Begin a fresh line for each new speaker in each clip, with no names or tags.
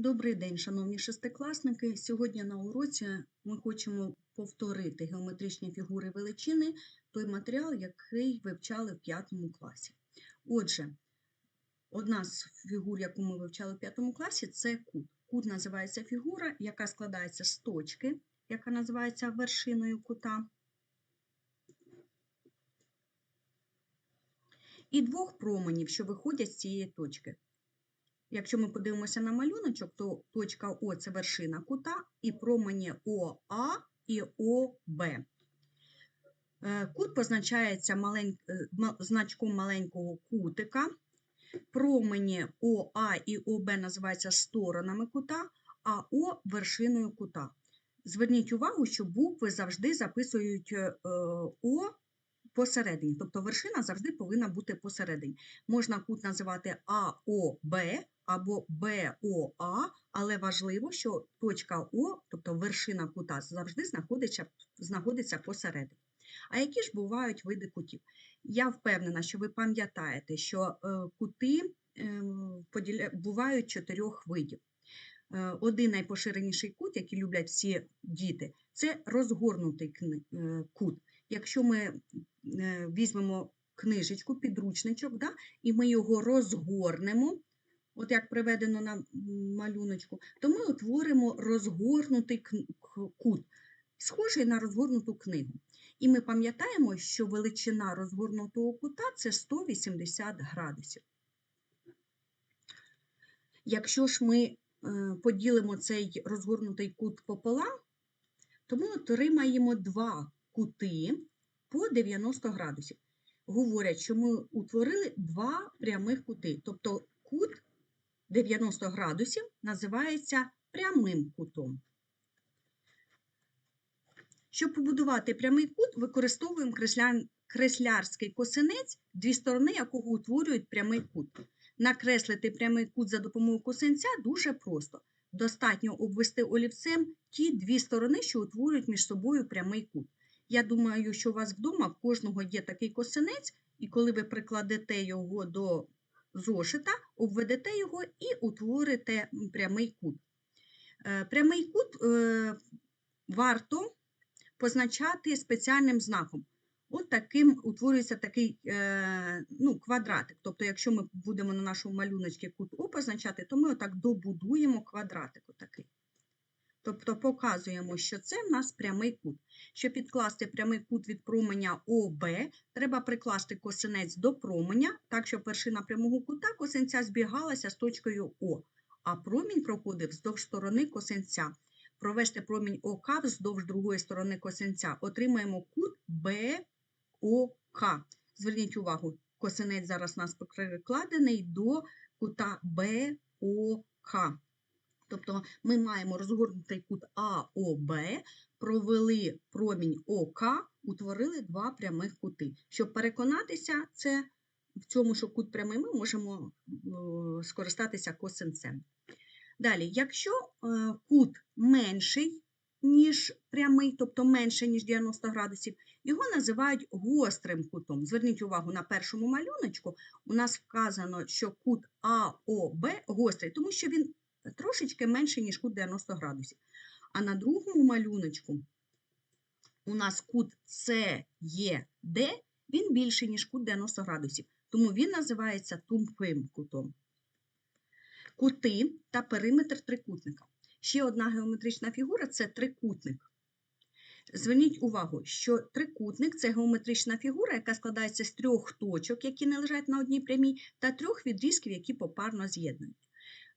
Добрий день, шановні шестикласники. Сьогодні на уроці ми хочемо повторити геометричні фігури величини, той матеріал, який вивчали в п'ятому класі. Отже, одна з фігур, яку ми вивчали в п'ятому класі, це кут. Кут називається фігура, яка складається з точки, яка називається вершиною кута, і двох променів, що виходять з цієї точки. Якщо ми подивимося на малюночок, то точка О це вершина кута, і промені ОА і ОБ. Е, Кут позначається малень... е, значком маленького кутика. Промені ОА і ОБ називаються сторонами кута, а О вершиною кута. Зверніть увагу, що букви завжди записують е, О посередині, тобто вершина завжди повинна бути посередині. Можна кут називати АОБ або БОА, але важливо, що точка О, тобто вершина кута, завжди знаходиться, знаходиться посередині. А які ж бувають види кутів? Я впевнена, що ви пам'ятаєте, що е, кути е, бувають чотирьох видів. Е, Один найпоширеніший кут, який люблять всі діти, це розгорнутий кут. Якщо ми візьмемо книжечку, підручничок, да, і ми його розгорнемо, от як приведено на малюночку, то ми утворимо розгорнутий кут, схожий на розгорнуту книгу. І ми пам'ятаємо, що величина розгорнутого кута це 180 градусів. Якщо ж ми е, поділимо цей розгорнутий кут пополам, то ми отримаємо два кути по 90 градусів. Говорять, що ми утворили два прямих кути. Тобто кут 90 градусів називається прямим кутом. Щоб побудувати прямий кут, використовуємо кресля- креслярський косинець, дві сторони якого утворюють прямий кут. Накреслити прямий кут за допомогою косинця дуже просто. Достатньо обвести олівцем ті дві сторони, що утворюють між собою прямий кут. Я думаю, що у вас вдома в кожного є такий косинець, і коли ви прикладете його до зошита, обведете його і утворите прямий кут. Е, Прямий кут е, варто позначати спеціальним знаком. От таким утворюється такий е, ну, квадратик. Тобто, якщо ми будемо на нашому малюночці кут О позначати, то ми отак добудуємо квадратик отакий. Тобто показуємо, що це в нас прямий кут. Щоб підкласти прямий кут від променя ОБ, треба прикласти косинець до променя, так, щоб вершина прямого кута косинця збігалася з точкою О, а промінь проходив вздовж сторони косинця. Провести промінь ОК вздовж другої сторони косинця. Отримаємо кут БОК. Зверніть увагу, косинець зараз у нас прикладений до кута БОК. Тобто ми маємо розгорнутий кут АОБ, провели промінь ОК, утворили два прямих кути. Щоб переконатися це, в цьому, що кут прямий, ми можемо скористатися косинцем. Далі, якщо е, кут менший, ніж прямий, тобто менше, ніж 90 градусів, його називають гострим кутом. Зверніть увагу, на першому малюночку у нас вказано, що кут АОБ гострий, тому що він трошечки менший, ніж кут 90 градусів. А на другому малюночку у нас кут СЕД, він більший, ніж кут 90 градусів, тому він називається тупим кутом. Кути та периметр трикутника. Ще одна геометрична фігура це трикутник. Зверніть увагу, що трикутник це геометрична фігура, яка складається з трьох точок, які не лежать на одній прямій, та трьох відрізків, які попарно з'єднують.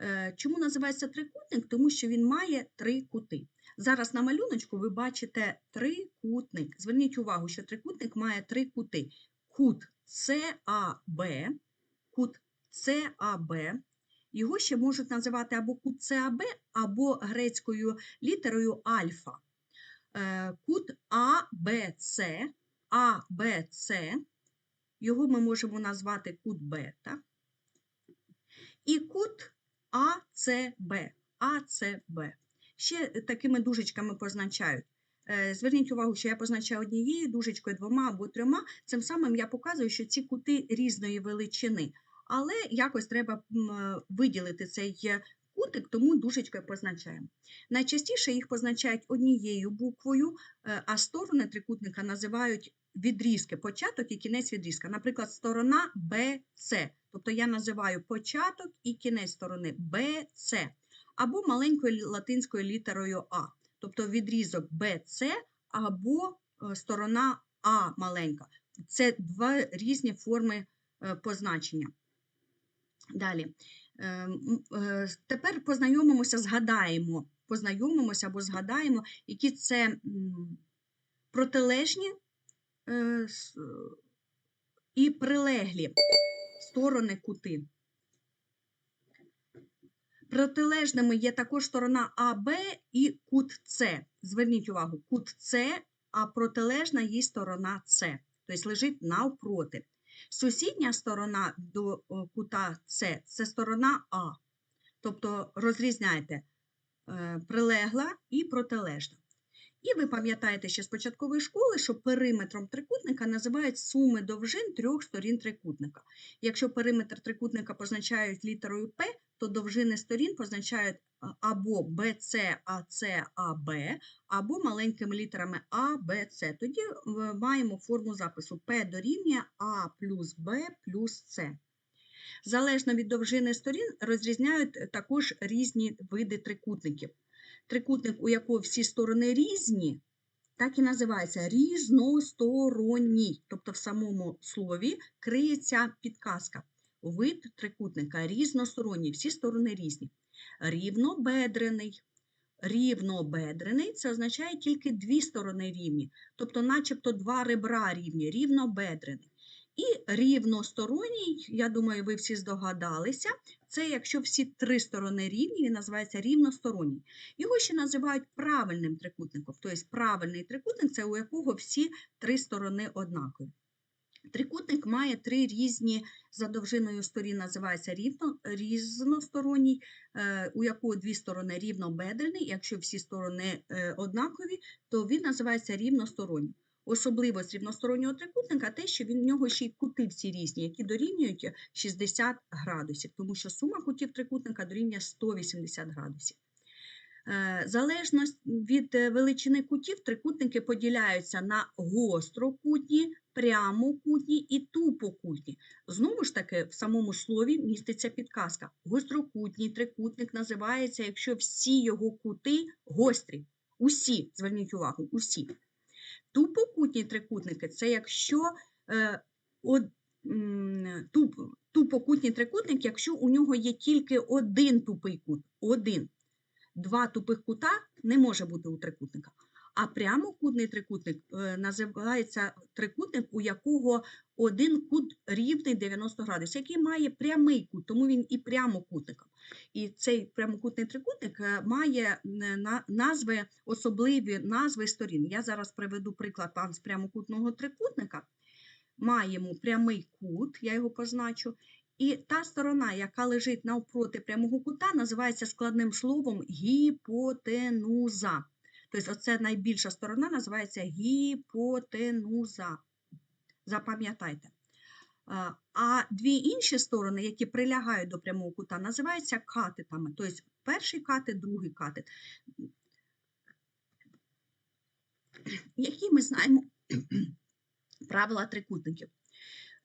Е, Чому називається трикутник? Тому що він має три кути. Зараз на малюночку ви бачите трикутник. Зверніть увагу, що трикутник має три кути: кут САБ, кут САБ. Його ще можуть називати або кут САБ, або грецькою літерою альфа. Е, Кут АБЦ, АБЦ, його ми можемо назвати кут бета. І кут АЦБ, АЦБ. Ще такими дужечками позначають. Е, Зверніть увагу, що я позначаю однією дужечкою, двома або трьома. Цим самим я показую, що ці кути різної величини. Але якось треба виділити цей кутик, тому дужечкою позначаємо. Найчастіше їх позначають однією буквою, е, а сторони трикутника називають відрізки, початок і кінець відрізка. Наприклад, сторона BC. Тобто я називаю початок і кінець сторони BC. Або маленькою латинською літерою А. Тобто відрізок BC або е, сторона А маленька. Це два різні форми е, позначення. Далі. Е, е, Тепер познайомимося, згадаємо, познайомимося або згадаємо, які це протилежні е, і прилеглі сторони кути. Протилежними є також сторона АБ і кут С. Зверніть увагу, кут С, а протилежна їй сторона С, тобто лежить навпроти. Сусідня сторона до кута С це сторона А. Тобто розрізняйте е, прилегла і протилежна. І ви пам'ятаєте ще з початкової школи, що периметром трикутника називають суми довжин трьох сторін трикутника. Якщо периметр трикутника позначають літерою П, то довжини сторін позначають або BC, AC, AB, або маленькими літерами А, Б, С. Тоді маємо форму запису П дорівнює А плюс Б плюс С. Залежно від довжини сторін розрізняють також різні види трикутників. Трикутник, у якого всі сторони різні, так і називається різносторонній. Тобто в самому слові криється підказка. Вид трикутника різносторонній, всі сторони різні. Рівнобедрений. Рівнобедрений це означає тільки дві сторони рівні, тобто, начебто, два ребра рівні, рівнобедрений. І рівносторонній, я думаю, ви всі здогадалися, це якщо всі три сторони рівні, він називається рівносторонній. Його ще називають правильним трикутником. Тобто правильний трикутник це у якого всі три сторони однакові. Трикутник має три різні за довжиною сторін, називається рівно, різносторонній, е, у якого дві сторони рівнобедрений. Якщо всі сторони е, однакові, то він називається рівносторонній. Особливість рівностороннього трикутника те, що він в нього ще й кути всі різні, які дорівнюють 60 градусів, тому що сума кутів трикутника дорівнює 180 градусів. Е, Залежно від величини кутів, трикутники поділяються на гострокутні, прямокутні і тупокутні. Знову ж таки, в самому слові міститься підказка. Гострокутній трикутник називається, якщо всі його кути гострі. Усі, зверніть увагу, усі. Тупокутні трикутники це якщо е, од, туп, тупокутній трикутник, якщо у нього є тільки один тупий кут. Один. Два тупих кута не може бути у трикутника. А прямокутний трикутник е, називається трикутник, у якого один кут рівний 90 градусів, який має прямий кут, тому він і прямокутник. І цей прямокутний трикутник е, має назви, особливі назви сторін. Я зараз приведу приклад з прямокутного трикутника. Маємо прямий кут, я його позначу, і та сторона, яка лежить навпроти прямого кута, називається складним словом гіпотенуза. Тобто, оце найбільша сторона називається гіпотенуза. Запам'ятайте. А, дві інші сторони, які прилягають до прямого кута, називаються катетами. Тобто перший катет, другий катет. Які ми знаємо правила трикутників?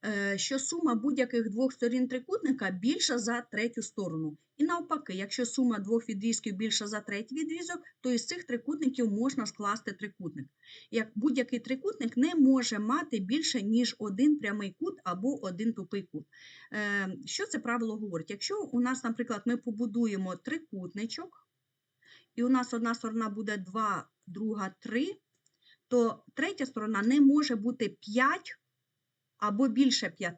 Е, Що сума будь-яких двох сторін трикутника більша за третю сторону. І навпаки, якщо сума двох відрізків більша за третій відрізок, то із цих трикутників можна скласти трикутник. Як будь-який трикутник не може мати більше, ніж один прямий кут або один тупий кут. Е, Що це правило говорить? Якщо у нас, наприклад, ми побудуємо трикутничок, і у нас одна сторона буде 2, друга 3, то третя сторона не може бути 5 або більше 5.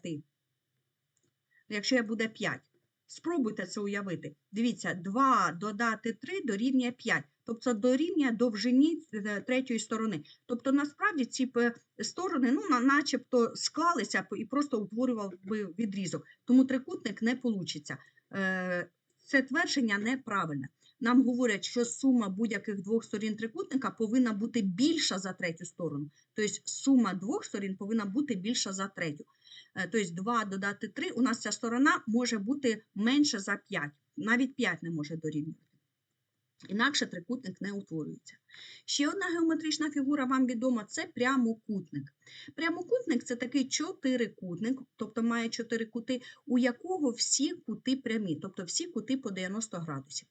Якщо буде 5. Спробуйте це уявити. Дивіться, 2 додати 3 дорівнює 5. Тобто дорівнює довжині е, третьої сторони. Тобто, насправді ці сторони ну, начебто склалися і просто утворював би відрізок. Тому трикутник не вийде. Це твердження неправильне. Нам говорять, що сума будь-яких двох сторін трикутника повинна бути більша за третю сторону. Тобто сума двох сторін повинна бути більша за третю. Е, Тобто 2 додати 3, у нас ця сторона може бути менше за 5. навіть 5 не може дорівнювати. Інакше трикутник не утворюється. Ще одна геометрична фігура вам відома це прямокутник. Прямокутник це такий чотирикутник, тобто має чотири кути, у якого всі кути прямі, тобто всі кути по 90 градусів.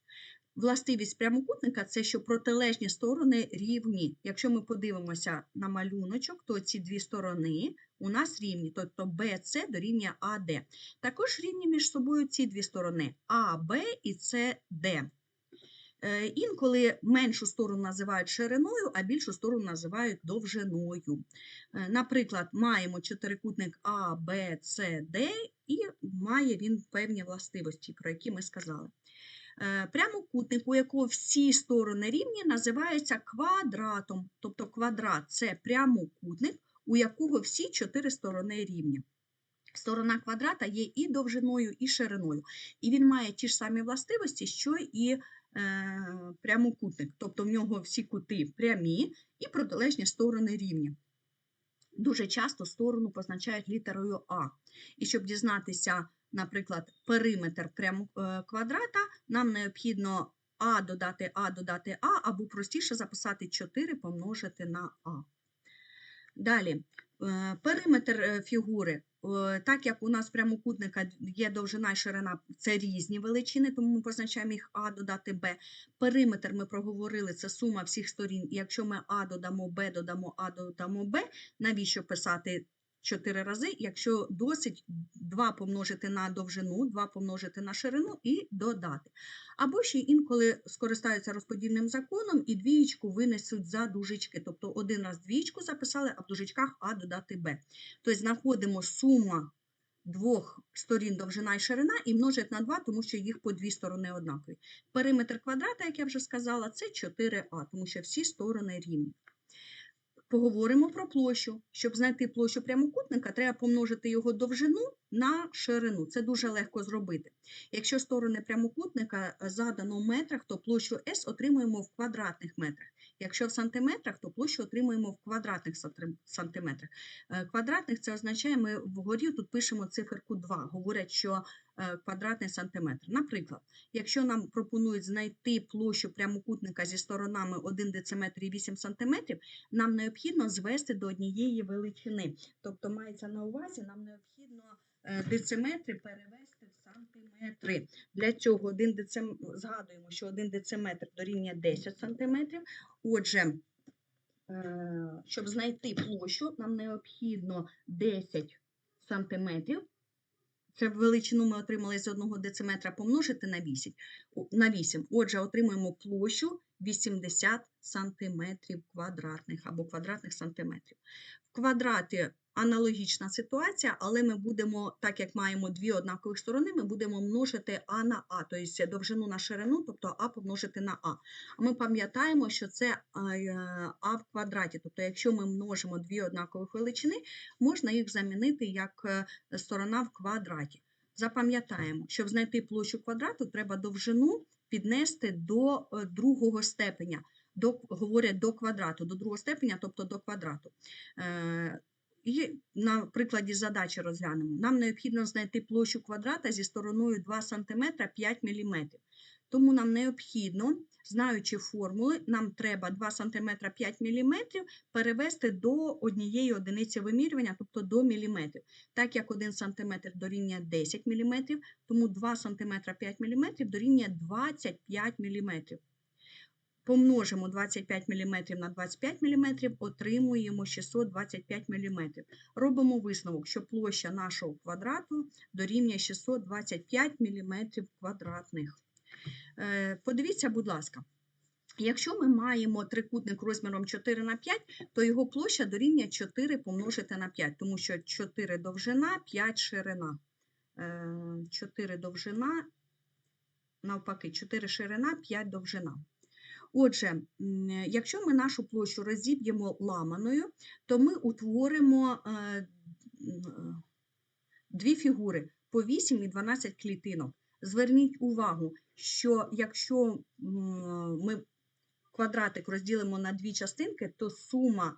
Властивість прямокутника це що протилежні сторони рівні. Якщо ми подивимося на малюночок, то ці дві сторони у нас рівні, тобто BC дорівнює AD. Також рівні між собою ці дві сторони AB і CD. Е, Інколи меншу сторону називають шириною, а більшу сторону називають довжиною. Е, Наприклад, маємо чотирикутник Д, і має він певні властивості, про які ми сказали. Е, Прямокутник, у якого всі сторони рівні, називається квадратом. Тобто квадрат це прямокутник, у якого всі чотири сторони рівні. Сторона квадрата є і довжиною, і шириною. І він має ті ж самі властивості, що і е, прямокутник. Тобто в нього всі кути прямі і протилежні сторони рівні. Дуже часто сторону позначають літерою А. І щоб дізнатися, наприклад, периметр прямо е, квадрата, нам необхідно А додати А додати А, або простіше записати 4 помножити на А. Далі, е, периметр е, фігури. Е, Так як у нас прямокутника є довжина і ширина, це різні величини, тому ми позначаємо їх А додати Б. Периметр ми проговорили, це сума всіх сторін. Якщо ми А додамо Б, додамо А, додамо Б, навіщо писати 4 рази, якщо досить 2 помножити на довжину, 2 помножити на ширину і додати. Або ще інколи скористаються розподільним законом і двієчку винесуть за дужечки. Тобто один раз двієчку записали, а в дужечках А додати Б. Тобто знаходимо сума двох сторін довжина і ширина і множить на 2, тому що їх по дві сторони однакові. Периметр квадрата, як я вже сказала, це 4А, тому що всі сторони рівні. Поговоримо про площу. Щоб знайти площу прямокутника, треба помножити його довжину на ширину. Це дуже легко зробити. Якщо сторони прямокутника задано в метрах, то площу S отримуємо в квадратних метрах. Якщо в сантиметрах, то площу отримуємо в квадратних сантиметрах. Е, Квадратних це означає, ми вгорі тут пишемо циферку 2. Говорять, що е, квадратний сантиметр. Наприклад, якщо нам пропонують знайти площу прямокутника зі сторонами 1 дециметр і 8 сантиметрів, нам необхідно звести до однієї величини. Тобто мається на увазі, нам необхідно е, дециметри перевести сантиметри. Для цього один децим... згадуємо, що 1 дециметр дорівнює 10 сантиметрів. Отже, е, щоб знайти площу, нам необхідно 10 сантиметрів. Це величину ми отримали з 1 дециметра помножити на 8. На 8. Отже, отримуємо площу 80 сантиметрів квадратних або квадратних сантиметрів. В квадраті аналогічна ситуація, але ми будемо, так як маємо дві однакові сторони, ми будемо множити А на А, тобто довжину на ширину, тобто А помножити на А. А ми пам'ятаємо, що це а, е, в квадраті. Тобто, якщо ми множимо дві однакових величини, можна їх замінити як е, сторона в квадраті. Запам'ятаємо, щоб знайти площу квадрату, треба довжину піднести до е, другого степеня. До, говорять до квадрату, до другого степеня, тобто до квадрату. І на прикладі задачі розглянемо. Нам необхідно знайти площу квадрата зі стороною 2 см 5 мм. Тому нам необхідно, знаючи формули, нам треба 2 см 5 мм перевести до однієї одиниці вимірювання, тобто до міліметрів. Так як 1 см дорівнює 10 мм, тому 2 см 5 мм дорівнює 25 мм. Помножимо 25 мм на 25 мм, отримуємо 625 мм. Робимо висновок, що площа нашого квадрату дорівнює 625 мм квадратних. Е, Подивіться, будь ласка. Якщо ми маємо трикутник розміром 4 на 5, то його площа дорівнює 4 помножити на 5, тому що 4 довжина, 5 ширина. Е, 4 довжина, навпаки, 4 ширина, 5 довжина. Отже, якщо ми нашу площу розіб'ємо ламаною, то ми утворимо е, е, дві фігури по 8 і 12 клітинок. Зверніть увагу, що якщо ми квадратик розділимо на дві частинки, то сума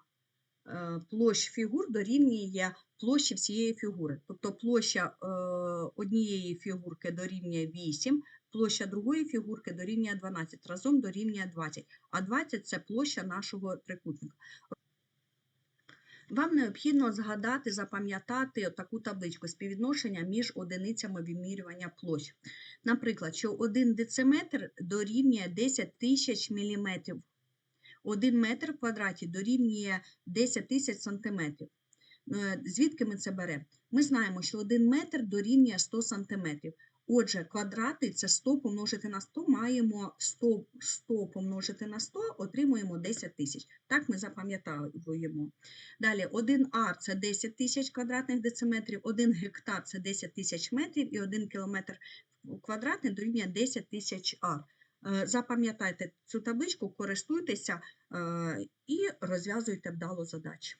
е, площ фігур дорівнює площі всієї фігури. Тобто площа однієї фігурки дорівнює 8, площа другої фігурки дорівнює 12, разом дорівнює 20, а 20 – це площа нашого трикутника. Вам необхідно згадати, запам'ятати таку табличку співвідношення між одиницями вимірювання площ. Наприклад, що 1 дециметр дорівнює 10 тисяч міліметрів. 1 метр в квадраті дорівнює 10 тисяч сантиметрів. Е, Звідки ми це беремо? Ми знаємо, що 1 метр дорівнює 100 сантиметрів. Отже, квадрати це 100 помножити на 100, маємо 100, 100 помножити на 100, отримуємо 10 тисяч. Так ми запам'ятовуємо. Далі, 1 ар – це 10 тисяч квадратних дециметрів, 1 гектар – це 10 тисяч метрів і 1 кілометр квадратний дорівнює 10 тисяч ар. Е, Запам'ятайте цю табличку, користуйтеся е, і розв'язуйте вдало задачі.